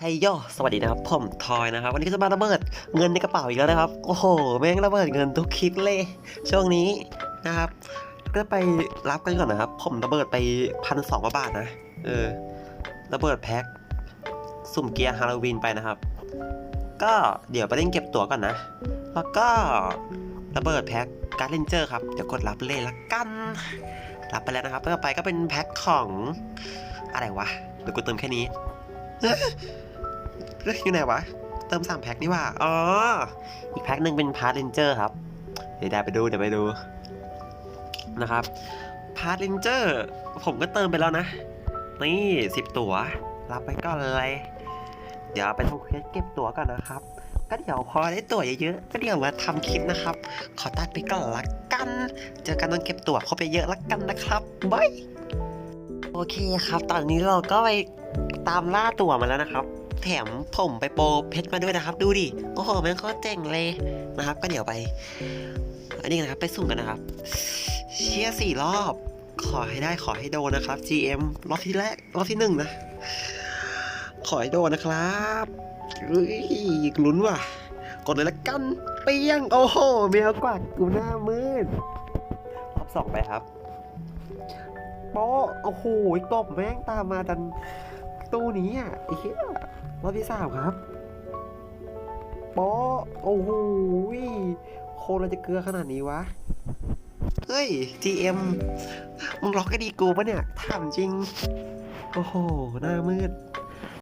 เฮ้ยโยสวัสดีนะครับ ผมทอยนะครับ วันนี้ก็จะมาระเบิดเงินในกระเป๋าอีกแล้วนะครับ โอ้โห แม่งระเบิดเงินทุกคลิปเลย ช่วงนี้นะครับ ก็ไปรับกันก่อนนะครับ ผมระเบิดไปพันสองบาทนะ เออ ระเบิดแพ็คสุ่มเกียร์ฮาโลวีนไปนะครับ ก็เดี๋ยวไปเล่นเก็บตั๋วก่อนนะ แล้วก็ระเบิดแพ็คการ์ดเลนเจอร์ครับ เดี๋ยวกดรับเลยละกัน รับไปแล้วนะครับต่อไปก็เป็นแพ็คของอะไรวะ เดี๋ยวกูเติมแค่นี้ ฮ้ยเฮ้ยอยู่ไหนวะ เติมสามแพ็คนี่ว่า อ๋อ อีกแพ็คหนึ่งเป็นพาร์ทเลนเจอร์ครับ เดี๋ยวได้ไปดูเดี๋ยวไปดูนะครับ พาร์ทเลนเจอร์ผมก็เติมไปแล้วนะ นี่สิบตั๋ว รับไปก่อนเลย เดี๋ยวไปทำเควสเก็บตั๋วก่อนนะครับ ก็เดี๋ยวพอได้ตั๋วเยอะๆ ก็เดี๋ยวมาทำคลิปนะครับ ขอตัดไปก่อนละกัน เจอกันตอนเก็บตั๋วครบเยอะๆละกันนะครับบายโอเคครับ ตอนนี้เราก็ไปตามล่าตั๋วมาแล้วนะครับ แถมผมไปโปรเพชรมาด้วยนะครับ ดูดิ โอ้โหแม่งโคตรเจ๋งเลยนะครับ ก็เดี๋ยวไป อันนี้นะครับ ไปสุ่มกันนะครับ เชียร์สี่รอบ ขอให้ได้ขอให้โดนนะครับ GM รอบที่แรกรอบที่หนึ่งนะ ขอให้โดนนะครับเฮ้ยลุ้นว่ะ กดเลยละกันเปียง โอ้โหแมวกวักกูหน้ามืดรอบสองไปครับโป๊ะโอ้โหตบแม่งตามมาดัน ตู้นี้อะไอ้เหี้ยรอบที่สามครับโป๊ะโอ้โหโคเราจะเกลือขนาดนี้วะ เฮ้ย GM มึงล็อกก็ดีกูปะเนี่ยถามจริง โอ้โห หน้ามืด